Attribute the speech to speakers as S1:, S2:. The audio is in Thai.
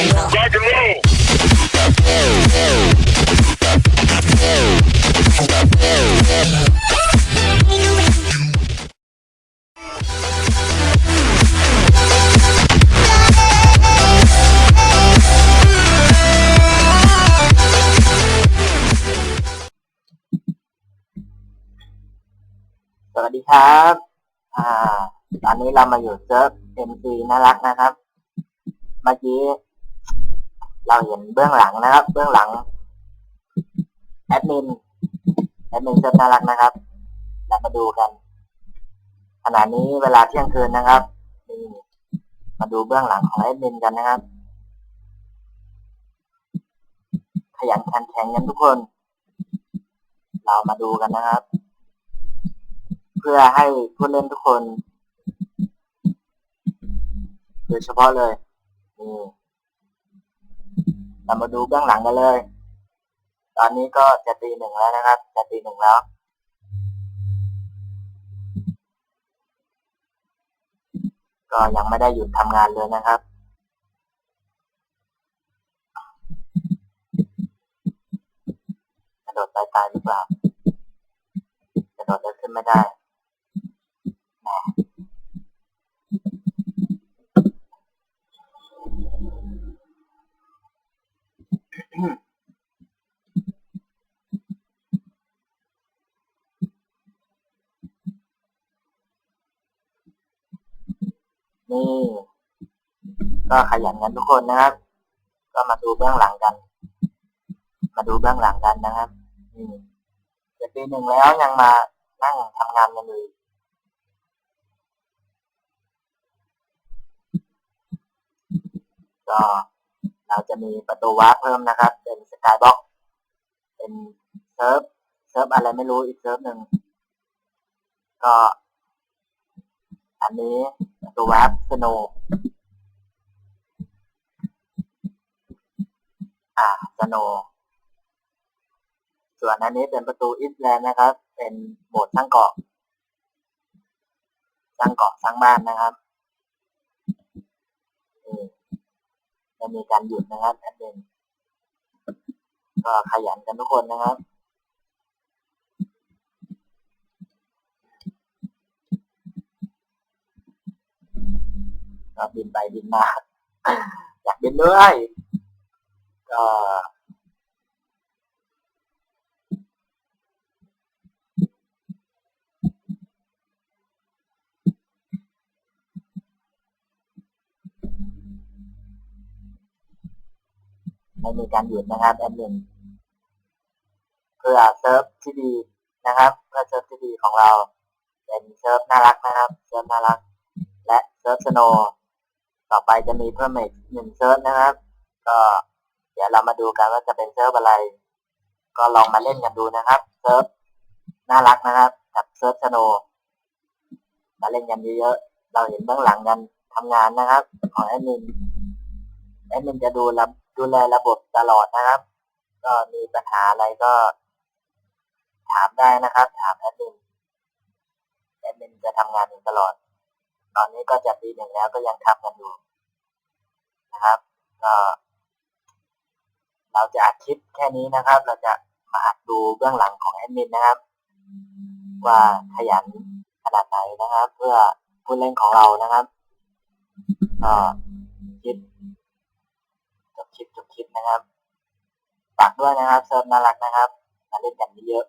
S1: Rock and roll.
S2: สวัสดีครับ อ่า ตอนนี้เรามาอยู่เซิร์ฟ MC น่ารักนะครับ เมื่อกี้ เราเห็นเบื้องหลังนะครับ เบื้องหลังแอดมินแอดมินเซิร์ฟน่ารักนะครับเรามาดูกันขณะนี้เวลาเที่ยงคืนนะครับนี่มาดูเบื้องหลังของแอดมินกันนะครับ ขยันขันแข็งกันทุกคน เรามาดูกันนะครับ เพื่อให้ผู้เล่นทุกคนโดยเฉพาะเลยนี่ เรามาดูเบื้องหลังกันเลย ตอนนี้ก็จะตีหนึ่งแล้วนะครับ จะตีหนึ่งแล้ว ก็ยังไม่ได้หยุดทำงานเลยนะครับกระโดดตายตายหรือเปล่ากระโดดเดินขึ้นไม่ได้ นี่ ก็ขยันกันทุกคนนะครับ ก็มาดูเบื้องหลังกัน มาดูเบื้องหลังกันนะครับนี่จะปีหนึ่งแล้วยังมานั่งทำงานกันอยู่อีกก็เราจะมีประตูวาร์ปเพิ่มนะครับ เป็นสกายบ็อกเป็นเซิร์ฟเซิร์ฟอะไรไม่รู้อีกเซิร์ฟหนึ่งก็ อันนี้ตัวาร์ปสโนอ่าสโนส่วนอันนี้เป็นประตูอิสแลนด์นะครับ เป็นโหมดสร้างเกาะ สร้างเกาะสร้างบ้านนะครับนี่จะมีการหยุดนะครับแอดมินก็ขยันกันทุกคนนะครับ ก็บินไปบินมาอยากบินด้วยก็ไม่มีการหยุดนะครับแอดมินเพื่อเซิร์ฟที่ดีนะครับเพื่อเซิร์ฟที่ดีของเรา เป็นเซิร์ฟน่ารักนะครับ เซิร์ฟน่ารัก และเซิร์ฟสโน ต่อไปจะมีเพิ่มอีกหนึ่งเซิร์ฟนะครับ ก็เดี๋ยวเรามาดูกันว่าจะเป็นเซิร์ฟอะไร ก็ลองมาเล่นกันดูนะครับเซิร์ฟน่ารักนะครับ กับเซิร์ฟสโนมาเล่นกันเยอะๆเราเห็นเบื้องหลังกันทำงานนะครับ ของแอดมินแอดมินจะดูระดูแลระบบตลอดนะครับ ก็มีปัญหาอะไรก็ ถามได้นะครับ ถามแอดมินแอดมินจะทำงานอยู่ตลอด ตอนนี้ก็จะปีหนึ่งแล้วก็ยังทำกันอยู่นะครับก็เราจะอัดคลิปแค่นี้นะครับ เราจะมาอัดดูเบื้องหลังของแอดมินนะครับ ว่าขยันขนาดไหนนะครับ เพื่อผู้เล่นของเรานะครับก็คลิปจบคลิปจบคลิปนะครับฝากด้วยนะครับเซิร์ฟน่ารักนะครับมาเล่นกันเยอะ